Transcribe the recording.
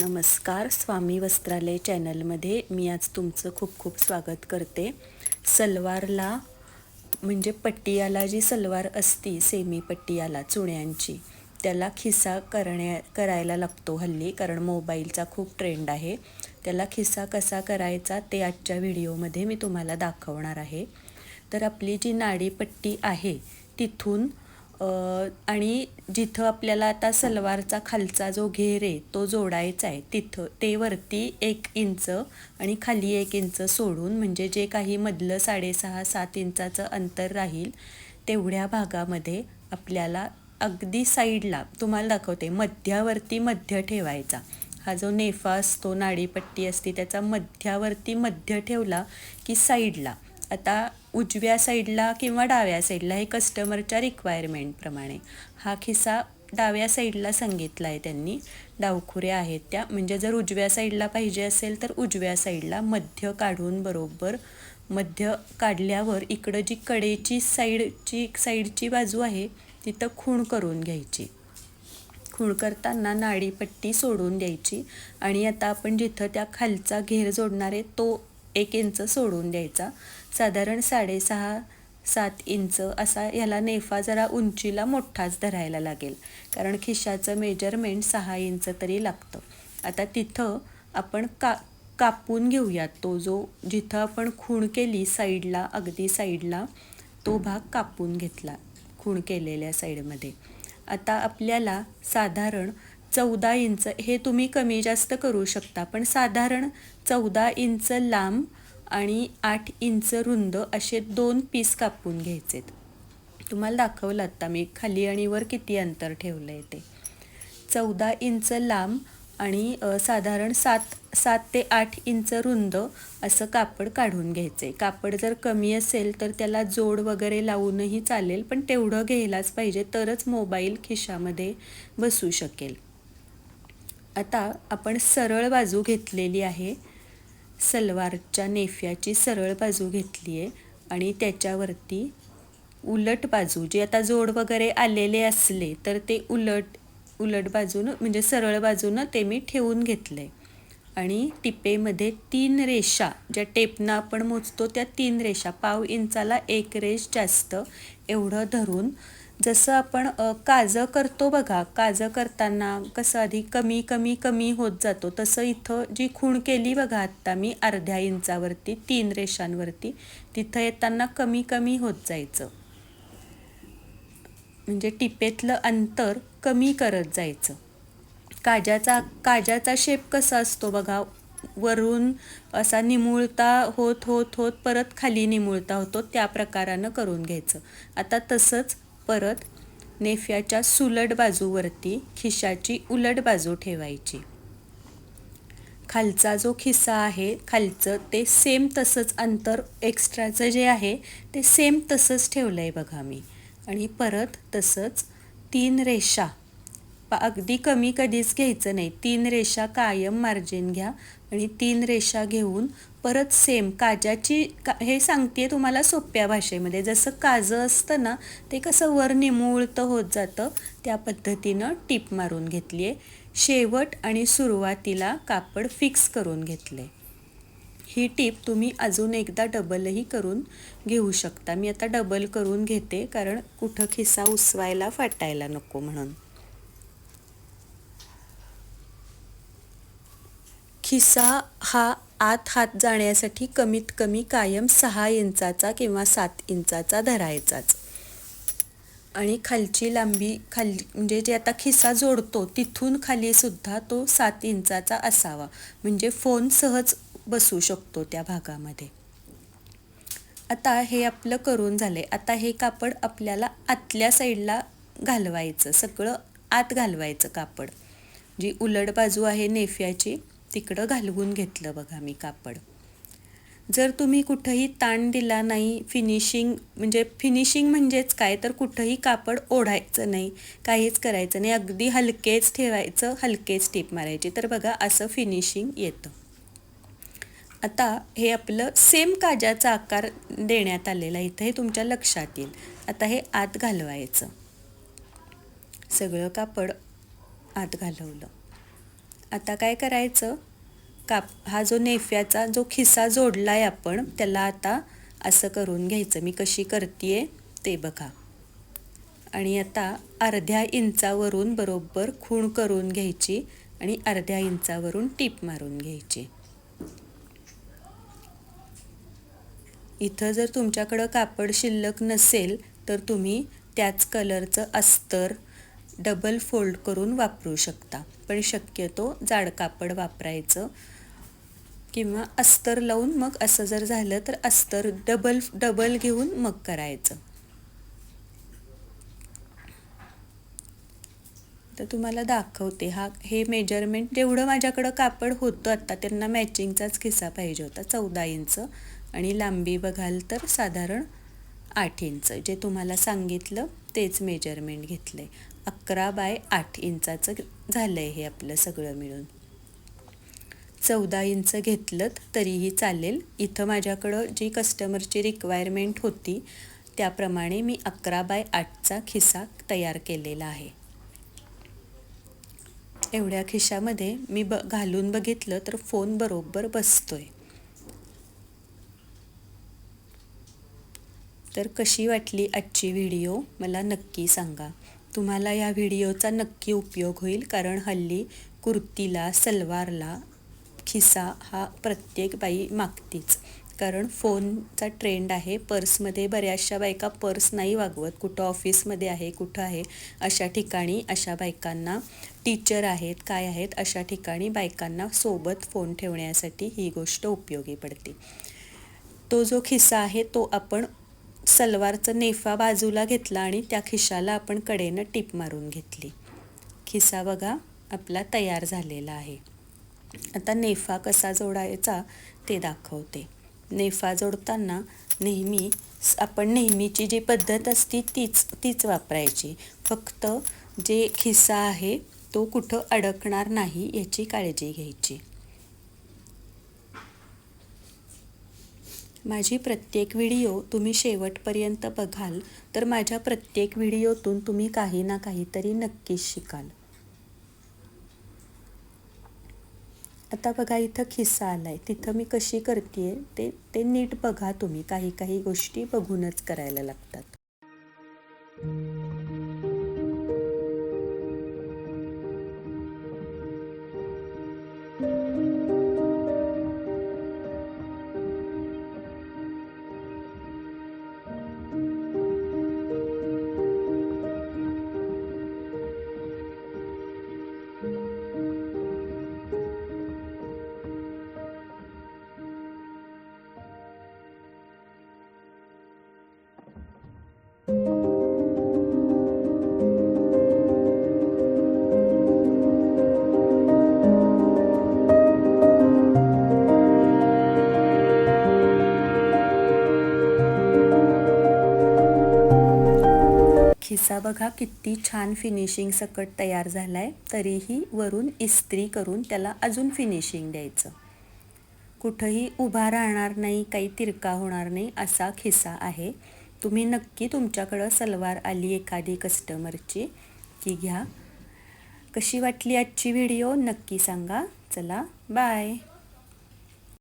नमस्कार स्वामी वस्त्रालय चॅनलमध्ये मी आज तुमचं खूप खूप स्वागत करते. सलवारला म्हणजे पट्टियाला जी सलवार असती सेमी पट्टियाला चुण्यांची त्याला खिसा करण्या करायला लागतो हल्ली कारण मोबाईलचा खूप ट्रेंड आहे. त्याला खिसा कसा करायचा ते आजच्या व्हिडिओमध्ये मी तुम्हाला दाखवणार आहे. तर आपली जी नाडीपट्टी आहे तिथून आणि जिथं आपल्याला आता सलवारचा खालचा जो घेर आहे तो जोडायचा आहे तिथं ते वरती एक इंच आणि खाली एक इंच सोडून म्हणजे जे काही मधलं साडेसहा सात इंचाचं अंतर राहील तेवढ्या भागामध्ये आपल्याला अगदी साईडला तुम्हाला दाखवते मध्यावरती मध्य ठेवायचा. हा जो नेफा असतो नाडीपट्टी असते त्याचा मध्यावरती मध्य ठेवला की साईडला. आता उजव्या साईडला किंवा डाव्या साईडला हे कस्टमरच्या रिक्वायरमेंटप्रमाणे हा खिसा डाव्या साईडला सांगितला आहे त्यांनी. डावखुऱ्या आहेत त्या. म्हणजे जर उजव्या साईडला पाहिजे असेल तर उजव्या साईडला मध्य काढून बरोबर मध्य काढल्यावर इकडं जी कडेची साईडची साईडची बाजू आहे तिथं खूण करून घ्यायची. खूण करताना नाडीपट्टी सोडून द्यायची. आणि आता आपण जिथं त्या खालचा घेर जोडणार आहे तो एक इंच सोडून द्यायचा. साधारण साडेसहा सात इंच असा ह्याला नेफा जरा उंचीला मोठाच धरायला लागेल. कारण खिशाचं मेजरमेंट सहा इंच तरी लागतं. आता तिथं आपण का कापून घेऊयात. तो जो जिथं आपण खूण केली साईडला अगदी साईडला तो भाग कापून घेतला खूण केलेल्या साईडमध्ये. आता आपल्याला साधारण चौदा इंच हे तुम्ही कमी जास्त करू शकता पण साधारण चौदा इंच लांब आणि आठ इंच रुंद असे दोन पीस कापून घ्यायचेत. तुम्हाला दाखवलं आत्ता मी. खाली आणि वर किती अंतर ठेवलं आहे ते. चौदा इंच लांब आणि साधारण सात सात ते आठ इंच रुंद असं कापड काढून घ्यायचं आहे कापड जर कमी असेल तर त्याला जोड वगैरे लावूनही चालेल पण तेवढं घ्यायलाच पाहिजे तरच मोबाईल खिशामध्ये बसू शकेल. आता आपण सरळ बाजू घेतलेली आहे. सलवारच्या नेफ्याची सरळ बाजू घेतली आहे आणि त्याच्यावरती उलट बाजू जे आता जोड वगैरे आलेले असले तर ते उलट उलट बाजूनं म्हणजे सरळ बाजूनं ते मी ठेवून घेतलं आहे आणि टिपेमध्ये तीन रेषा ज्या टेपनं आपण मोजतो त्या तीन रेषा पाव इंचाला एक रेष जास्त एवढं धरून जसं आपण काजं करतो बघा काजं करताना कसं आधी कमी कमी कमी होत जातो. तसं इथं जी खूण केली बघा आत्ता मी अर्ध्या इंचावरती तीन रेषांवरती तिथं येताना कमी कमी होत जायचं. म्हणजे टिपेतलं अंतर कमी करत जायचं. काजाचा काजाचा शेप कसा असतो बघा वरून असा निमुळता होत होत होत परत खाली निमुळता होतो त्या प्रकारानं करून घ्यायचं. आता तसंच परत नेफ्याच्या सुलट बाजूवरती खिशाची उलट बाजू ठेवायची. खालचा जो खिसा आहे खालचं ते सेम तसंच अंतर एक्स्ट्राचं जे आहे ते सेम तसंच ठेवलं आहे बघा मी. आणि परत तसंच तीन रेषा अगदी कमी कधीच घ्यायचं नाही. तीन रेषा कायम मार्जिन घ्या आणि तीन रेषा घेऊन परत सेम काजाची का हे सांगते तुम्हाला सोप्या भाषेमध्ये. जसं काजं असतं ना ते कसं वर निमुळतं होत जातं त्या पद्धतीनं टीप मारून घेतली आहे शेवट आणि सुरुवातीला कापड फिक्स करून घेतले ही टीप तुम्ही अजून एकदा डबलही करून घेऊ शकता. मी आता डबल करून घेते कारण कुठं खिसा उसवायला फाटायला नको म्हणून. खिसा हा आत हात जाण्यासाठी कमीत कमी कायम सहा इंचाचा किंवा सात इंचाचा धरायचाच. आणि खालची लांबी खाली म्हणजे जे आता खिसा जोडतो तिथून खाली सुद्धा तो सात इंचाचा असावा. म्हणजे फोन सहज बसू शकतो त्या भागामध्ये. आता हे आपलं करून झालंय. आता हे कापड आपल्याला आतल्या साईडला घालवायचं. सगळं आत घालवायचं कापड. जी उलट बाजू आहे नेफ्याची तिकडं घालवून घेतलं बघा मी कापड. जर तुम्ही कुठंही ताण दिला नाही फिनिशिंग म्हणजे फिनिशिंग म्हणजेच काय? तर कुठंही कापड ओढायचं नाही काहीच करायचं नाही. अगदी हलकेच ठेवायचं हलकेच टीप मारायची. तर बघा असं फिनिशिंग येतं. आता हे आपलं सेम काजाचा आकार देण्यात आलेला इथं हे तुमच्या लक्षात येईल. आता हे आत घालवायचं. सगळं कापड आत घालवलं. आता काय करायचं? काप हा जो नेफ्याचा जो खिसा जोडला आहे आपण त्याला आता असं करून घ्यायचं. मी कशी करते ते बघा. आणि आता अर्ध्या इंचावरून बरोबर खूण करून घ्यायची आणि अर्ध्या इंचावरून टीप मारून घ्यायची. इथं जर तुमच्याकडं कापड शिल्लक नसेल तर तुम्ही त्याच कलरचं अस्तर डबल फोल्ड करून वापरू शकता. पण शक्यतो जाड कापड वापरायचं किंवा अस्तर लावून मग असं जर झालं तर अस्तर डबल डबल घेऊन मग करायचं. तर तुम्हाला दाखवते हा हे मेजरमेंट जेवढं माझ्याकडं कापड होतं आत्ता त्यांना मॅचिंगचाच खिसा पाहिजे होता चौदा इंच. आणि लांबी बघाल तर साधारण आठ इंच जे तुम्हाला सांगितलं. तेच मेजरमेंट घेतलं आहे अकरा बाय आठ इंचाचं झालं आहे हे आपलं सगळं मिळून. चौदा इंच घेतलं तरीही चालेल. इथं माझ्याकडं जी कस्टमरची रिक्वायरमेंट होती त्याप्रमाणे मी अकरा बाय आठचा खिसा तयार केलेला आहे. एवढ्या खिशामध्ये मी ब घालून बघितलं तर फोन बरोबर बसतोय. तर कशी वाटली आजची व्हिडिओ? मला नक्की सांगा. तुम्हाला या व्हिडिओचा नक्की उपयोग होईल कारण हल्ली कुर्तीला सलवारला खिसा हा प्रत्येक बाई मागतीच. कारण फोनचा ट्रेंड आहे पर्समध्ये बऱ्याचशा बायका पर्स नाही वागवत. कुठं ऑफिसमध्ये आहे कुठं आहे अशा ठिकाणी अशा बायकांना टीचर आहेत काय आहेत अशा ठिकाणी बायकांना सोबत फोन ठेवण्यासाठी ही गोष्ट उपयोगी पडते. तो जो खिस्सा आहे तो आपण सलवारचा नेफा बाजूला घेतला आणि त्या खिशाला आपण कडेनं टीप मारून घेतली. खिसा बघा आपला तयार झालेला आहे. आता नेफा कसा जोडायचा ते दाखवते. नेफा जोडताना नेहमी आपण नेहमीची जी पद्धत असती तीच तीच वापरायची. फक्त जे खिसा आहे तो कुठं अडकणार नाही याची काळजी घ्यायची. माझी प्रत्येक व्हिडिओ तुम्ही शेवटपर्यंत बघाल तर माझ्या प्रत्येक व्हिडिओतून तुम्ही काही ना काहीतरी नक्कीच शिकाल. आता बघा इथं खिस्सा आला आहे तिथं मी कशी करते ते ते नीट बघा तुम्ही. काही काही गोष्टी बघूनच करायला लागतात. खिसा बघा किती छान फिनिशिंग सकट तयार झाला आहे तरीही वरून इस्त्री करून त्याला अजून फिनिशिंग द्यायचं. कुठंही उभा राहणार नाही काही तिरका होणार नाही असा खिसा आहे. तुम्ही नक्की तुमच्याकडं सलवार आली एखादी कस्टमरची की घ्या. कशी वाटली आजची व्हिडिओ नक्की सांगा. चला बाय